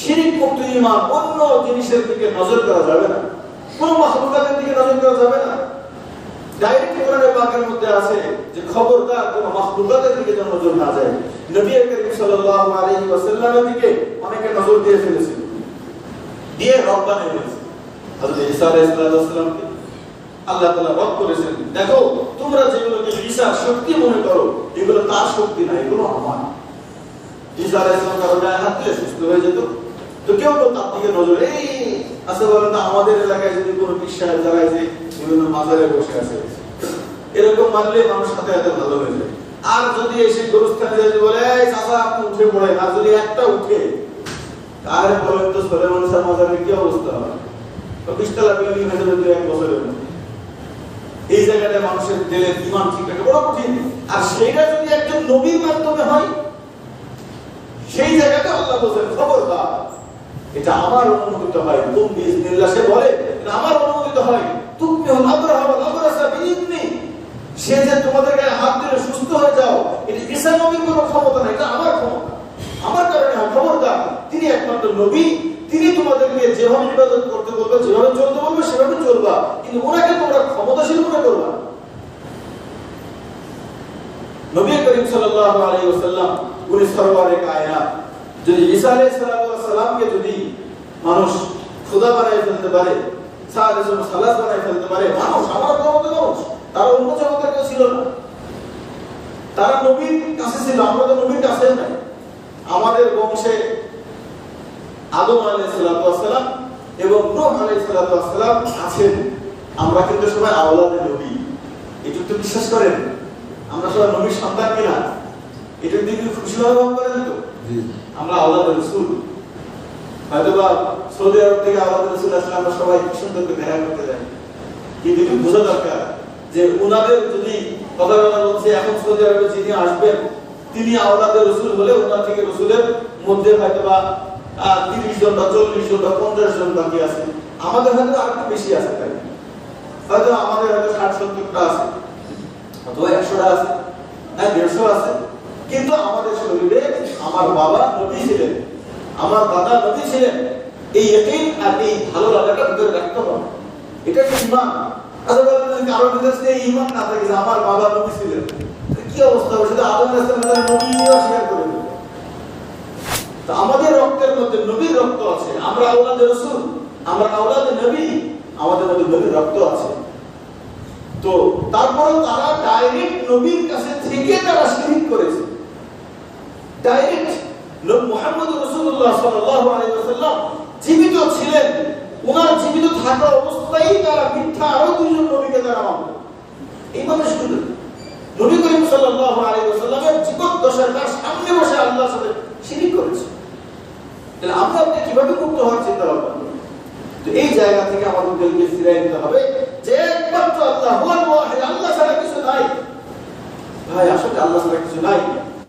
শিরিক মুক্ত ইমান অন্য জিনিসের দিকে নজর করা যাবে না। কোন মাহবুবাদের দিকে নজর করা যাবে না। ডাইরেক্ট কোরআনে পাকের মধ্যে আছে যে খবরদার কোন দিকে যেন নজর না যায়। নবী করিম সাল্লাল্লাহু আলাইহি ওয়াসাল্লামের দিকে অনেকে নজর দিয়ে ফেলেছিল দিয়ে রব বানিয়ে ফেলেছে। হযরত ঈসা আলাইহিস আল্লাহ তাআলা রব করেছেন। দেখো, তোমরা যেগুলোকে ঈসার শক্তি মনে করো, এগুলো তার শক্তি না, এগুলো আমার। ঈসা আলাইহিস সালাম সুস্থ হয়ে যেত। তো কেউ তো তার দিকে নজর এই আচ্ছা বলেন তো আমাদের এলাকায় যদি কোনো বিশ্বাস যারা যে বিভিন্ন মাজারে বসে আছে, এরকম মানলে মানুষ সাথে সাথে ভালো হয়ে যায়। আর যদি এসে গরুস্থানে যদি বলে চাচা, আপনি উঠে পড়েন। আর যদি একটা উঠে আর বলেন তো সোলেমান শাহ মাজারের কি অবস্থা? হবে বিশতলা বিল্ডিং হয়ে যাবে এক বছরের এই জায়গাটা মানুষের দিলের ইমান ঠিক রাখা, বড় কঠিন। আর সেইটা যদি একজন নবীর মাধ্যমে হয়, সেই জায়গাতে আল্লাহ বলছেন, খবরদার। এটা আমার অনুমোদিত হয়। তুম বিজনিল্লাহ সে বলে, এটা আমার অনুমোদিত হয়। তুমি হল আব্রাহ আবরাসা সে যে তোমাদের গায়ে হাত দিলে সুস্থ হয়ে যাও, এটা নবীর কোনো ক্ষমতা না, এটা আমার ক্ষমতা। আমার কারণে খবরদার। তিনি একমাত্র নবী, তিনি তোমাদেরকে যেভাবে ইবাদত করতে বলবে, যেভাবে চলতে বলবে, সেভাবে চলবা। কিন্তু ওনাকে তোমরা ক্ষমতাশীল মনে করবা নবী করিম সাল্লাল্লাহু আলাইহি ওয়াসাল্লাম, উনি সরওয়ারে কায়নাত যদি ঈসা আলাইহিস সালামকে যদি মানুষ খোদা বানাই ফেলতে পারে তারা আমরা আমাদের বংশে আদম এবং আছেন। আমরা কিন্তু সবাই আওলাদে নবী। এটুকু তো বিশ্বাস করেন? আমরা সবাই নবীর সন্তান কিনা? এটার দিকে খুশি অনুভব করেন তো? আমরা আল্লাহ রসুল। হয়তো বা সৌদি আরব থেকে আল্লাহ রসুল আসলে আমরা সবাই কি সুন্দর দেখা করতে যাই। কিন্তু একটু বোঝা দরকার যে ওনাদের যদি কথা কথা বলছে এখন সৌদি আরবে যিনি আসবেন, তিনি আওলাদের রসুল হলে ওনার থেকে রসুলের মধ্যে হয়তো বা তিরিশ জন বা চল্লিশ জন বা পঞ্চাশ জন বাকি আছে। আমাদের হয়তো আর একটু বেশি আছে তাই। হয়তো আমাদের হয়তো ষাট, সত্তরটা আছে। অথবা একশোটা আছে হ্যাঁ দেড়শো আছে। কিন্তু আমাদের শরীরে আমার বাবা নবী ছিলেন, আমার দাদা নবী ছিলেন, এই একই আর এই ভালো লাগাটা ভিতরে রাখতে হবে। এটা কি ইমান রক্ত আছে তো তারপরে তারা ডাইরেক্ট নবীর কাছে থেকে তারা শিরিক করেছে। ডাইরেক্ট মুহাম্মদ আলাইহি ওয়াসাল্লাম জীবিত ছিলেন। ওনার জীবিত থাকা অবস্থায় তারা মিথ্যা আরও দুইজন নবীকে তারা মানল এই মানুষগুলো নবী করিম সাল্লাল্লাহু আলাইহি ওয়াসাল্লামের জীবন দশায় তার সামনে বসে আল্লাহর সাথে শিরিক করেছে। তাহলে আমরা আপনি কীভাবে মুক্ত হওয়ার চিন্তা ভাবনা তো এই জায়গা থেকে আমাদেরকে ফিরিয়ে দিতে হবে যে একমাত্র আল্লাহ আল্লাহ ছাড়া কিছু নাই। ভাই, আসলে আল্লাহ ছাড়া কিছু নাই।